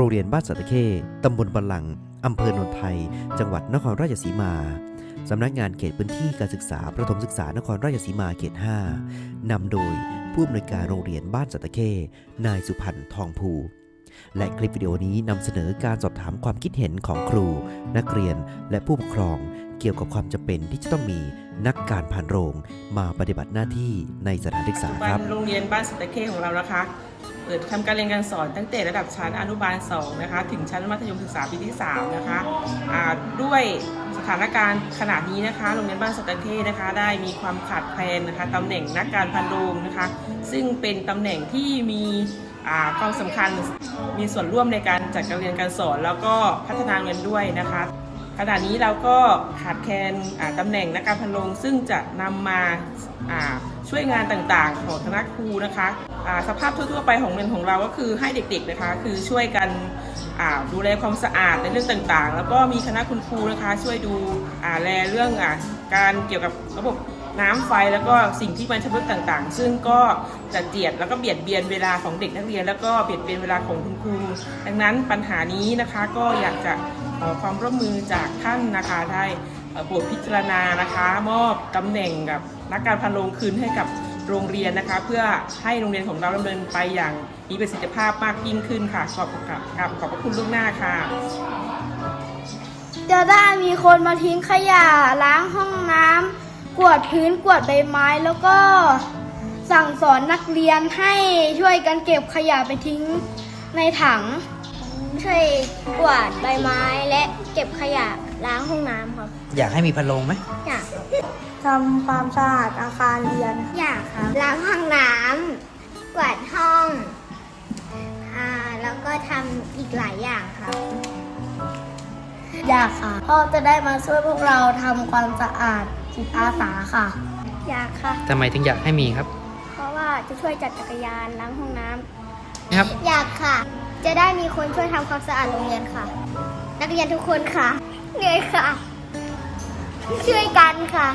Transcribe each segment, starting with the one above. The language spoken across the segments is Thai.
โรงเรียนบ้านสัตเข้ตำบลบัลลังอำเภอโนนไทย จังหวัดนครราชสีมา สำนักงานเขตพื้นที่การศึกษาประถมศึกษานครราชสีมาเขต 5 นำโดยผู้อำนวยการโรงเรียนบ้านสัตเข้นายสุพันธ์ทองภู และคลิปวิดีโอนี้นำเสนอการสอบถามความคิดเห็นของครู นักเรียนและผู้ปกครอง เกี่ยวกับความจำเป็นที่จะต้องมีนักการผ่านโรงมาปฏิบัติหน้าที่ในสถานศึกษาครับ โรงเรียนบ้านสตะเข้ของเรานะคะ เปิดทำการเรียนการสอนตั้งแต่ระดับชั้นอนุบาล2นะคะถึงชั้นมัธยมศึกษาปีที่3นะคะอ่าด้วยสถานการณ์ขณะนี้นะคะโรงเรียนบ้านสตะเข้นะคะ ได้มีความขาดแคลนนะคะตำแหน่งนักการพันโรงนะคะ ซึ่งเป็นตำแหน่งที่มีความสำคัญมีส่วนร่วมในการจัดการเรียนการสอน แล้วก็พัฒนาเงินด้วยนะคะขณะนี้เราก็ขาดแคลนอ่าตำแหน่งนักการพันโรงซึ่งจะนำมาอ่า ช่วยงานต่างๆ ของคณะครูนะคะอ่าสภาพทั่วๆไปของเรียนของเราก็คือให้เด็กๆนะคะคือช่วยกันอ่าดูแลความสะอาดในเรื่องต่างๆ แล้วก็มีคณะคุณครูนะคะช่วยดูอ่าแลเรื่องอาการเกี่ยวกับระบบน้ำไฟแล้วก็สิ่งที่มันชำรุดต่างๆ ซึ่งก็จะเจียดแล้วก็เบียดเบียนเวลาของเด็กนักเรียน แล้วก็เบียดเบียนเวลาของคุณครู ดังนั้นปัญหานี้นะคะก็อยากจะขอความร่วมมือจากท่านนะคะได้โปรดพิจารณานะคะ มอบตำแหน่งกับ นักการพันโรงคืนให้กับโรงเรียนนะคะ เพื่อให้โรงเรียนของเราดำเนินไปอย่างมีประสิทธิภาพมากยิ่งขึ้นค่ะ ขอบกับกับขอบพระคุณล่วงหน้าค่ะจะได้มีคนมาทิ้งขยะล้างห้องน้ำกวาดพื้นกวาดใบไม้ แล้วก็สั่งสอนนักเรียนให้ช่วยกันเก็บขยะไปทิ้งในถัง ช่วยกวาดใบไม้และเก็บขยะล้างห้องน้ำครับ อยากให้มีพัดลมไหมอยากทำความสะอาดอาคารเรียน อยากครับล้างห้องน้ำกวาดห้องอ่าแล้วก็ทำอีกหลายอย่างครับ อยากค่ะ พ่อจะได้มาช่วยพวกเราทำความสะอาดจิตอาสาค่ะ อยากค่ะ ทำไมถึงอยากให้มีครับ เพราะว่าจะช่วยจัดจักรยานล้างห้องน้ำนะครับ อยากค่ะ จะได้มีคนช่วยทำความสะอาดโรงเรียนค่ะ นักเรียนทุกคนค่ะเหนื่อยค่ะ ช่วยกันค่ะ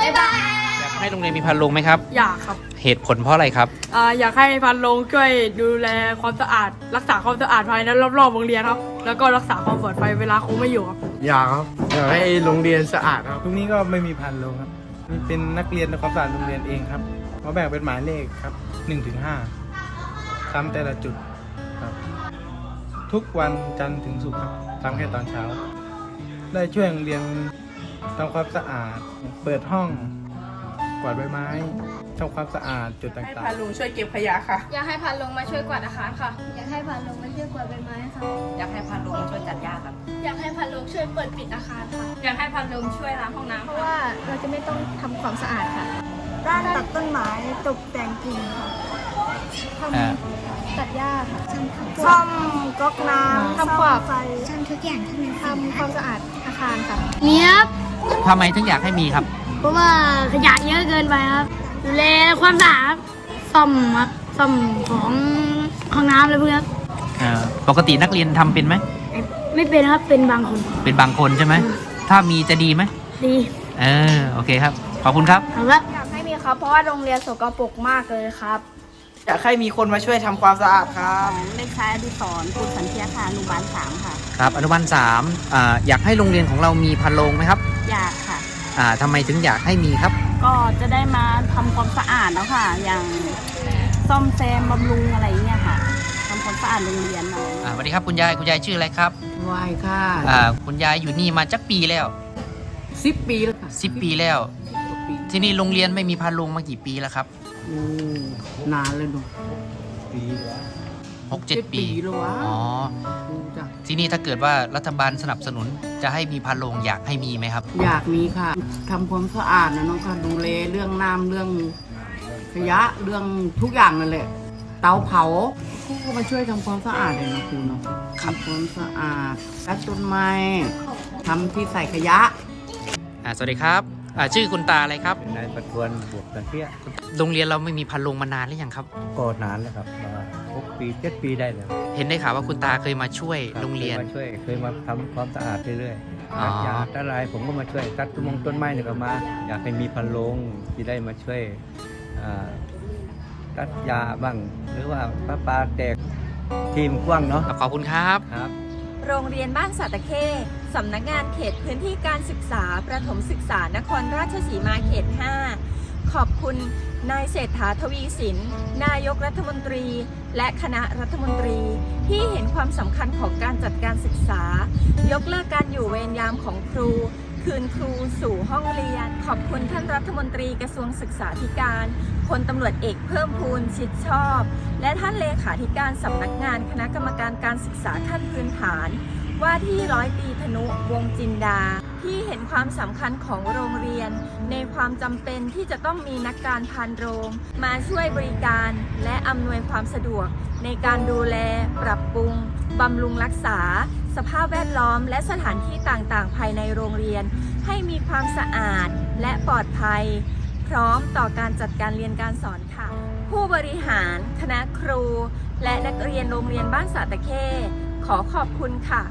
บ๊ายบายอยากให้โรงเรียนมีพัดลมไหมครับ อยากครับเหตุผลเพราะอะไรครับ อ่าอยากให้พันโรงช่วยดูแลความสะอาด รักษาความสะอาดภายในรอบๆโรงเรียนครับ แล้วก็รักษาความปลอดภัยเวลาครูไม่อยู่ครับอยากครับอยากให้โรงเรียนสะอาดครับทุกนี้ก็ไม่มีพันโรงครับนี่เป็นนักเรียนในความสะอาดโรงเรียนเองครับเขาแบ่งเป็นหมายเลขครับ1นถึงห้าซ้ำแต่ละจุดครับ ทุกวันจันทร์ถึงศุกร์ครับทำแค่ตอนเช้า ได้ช่วยโรงเรียนทำความสะอาด เปิดห้อง กวาดใบไม้ทำความสะอาดจุดให้ต่าพางลุงช่วยเก็บขยะค่ะ อยากให้พันลงมาช่วยกวาดอาคารค่ะ อยากให้ผ่านลงมาช่วยกวาดใบไม้ค่ะ อยากให้พันลงช่วยจัดหญ้าครับ อยากให้พันลงช่วยเปิดปิดอาคารค่ะ อยากให้พันลงช่วยล้างห้องน้ำเพราะว่าเราจะไม่ต้องทำความสะอาดค่ะ ด้านตัดต้นไม้ตกแต่งกิ่งค่ะทอ่าำ ตัดหญ้าค่ะทำทุกซ่อมก๊อกน้ำทำความไฟทำทุกอย่างที่มันทำความสะอาดอาคารค่ะเนี้ยบทำไมถึงอยากให้มีครับ เพราะว่าขยะเยอะเกินไปครับดูแลความสะอาดซ่อมครับซ่อมของห้องน้ำอะไรพวกนี้ครับอ่าปกตินักเรียนทำเป็นไหมไม่เป็นครับเป็นบางคน เป็นบางคนใช่ไหมถ้ามีจะดีไหมดีเออโอเคครับ ขอบคุณครับเอาละอยากให้มีครับเพราะว่าโรงเรียนสกปรกมากเลยครับ อยากให้มีคนมาช่วยทำความสะอาดครับเด็กชายอดิศรคุณสันเทียค่ะอนุบาลสามค่ะ ครับอนุบาลสามอ่าอยากให้โรงเรียนของเรามีพัดลมไหมครับอยากค่ะ อ่าทำไมถึงอยากให้มีครับ ก็จะได้มาทำความสะอาดแล้วค่ะ อย่างซ่อมแซมบำรุงอะไรอย่างเงี้ยค่ะทำความสะอาดโรงเรียนอะไรอย่างเงี้ยอ่าสวัสดีครับคุณยายคุณยายชื่ออะไรครับวายค่ะอ่าคุณยายอยู่นี่มาจักปีแล้วสิบปีแล้วค่ะสิบปีแล้ว ที่นี่โรงเรียนไม่มีพัดลมมากี่ปีแล้วครับ นานเลยหนูหกเจ็ดปีแล้ววะอ๋อจ้ะที่นี่ถ้าเกิดว่ารัฐบาลสนับสนุนจะให้มีพัดลมอยากให้มีไหมครับ อยากมีค่ะทำความสะอาดนะน้องค่ะดูแลเรื่องน้ำเรื่องขยะเรื่องทุกอย่างนั่นแหละ เตาเผาครูก็มาช่วยทำความสะอาดเลยนะครูเนาะทำความสะอาดตัดต้นไม้ทำที่ใส่ขยะ อ่าสวัสดีครับ อ่าชื่อคุณตาอะไรครับนายประทวนบวกกันเพี้ยโรงเรียนเราไม่มีพัดลมมานานหรือยังครับ ก็นานแล้วครับประมาณหกปีเจ็ดปีได้แล้วเห็นได้ข่าวว่าคุณตาเคยมาช่วยคบโรงเรียนคมาช่วยเคยมาทำความสะอาดเรื่อยอ๋ๆอตัดยาตัดอะไรผมก็มาช่วยตัดต้นมงต้นไม้เนี่ยก็มา อยากให้มีพันโลงที่ได้มาช่วยอ่าตัดยาบ้าง หรือว่าปลาปลาแตกทิ้งทีมกว้างเนาะขอบคุณครับ ครับ โรงเรียนบ้านสัตะเข้สำนักงานเขตพื้นที่การศึกษา ประถมศึกษานครราชสีมาเขต 5 ขอบคุณนายเศรษฐาทวีสิน นายกรัฐมนตรี และคณะรัฐมนตรี ที่เห็นความสำคัญของการจัดการศึกษา ยกเลิกการอยู่เวรยามของครู คืนครูสู่ห้องเรียน ขอบคุณท่านรัฐมนตรีกระทรวงศึกษาธิการพลตำรวจเอกเพิ่มพูนชิดชอบ และท่านเลขาธิการสำนักงานคณะกรรมการการศึกษาขั้นพื้นฐาน ว่าที่ร้อยตรีธนุวงจินดา ที่เห็นความสำคัญของโรงเรียน ในความจำเป็นที่จะต้องมีนักการพานโรง มาช่วยบริการและอำนวยความสะดวก ในการดูแลปรับปรุง บำรุงรักษา สภาพแวดล้อม และสถานที่ต่างๆ ภายในโรงเรียน ให้มีความสะอาดและปลอดภัย พร้อมต่อการจัดการเรียนการสอนค่ะ ผู้บริหาร คณะครู และนักเรียนโรงเรียนบ้านสาตะเข้ขอขอบคุณค่ะ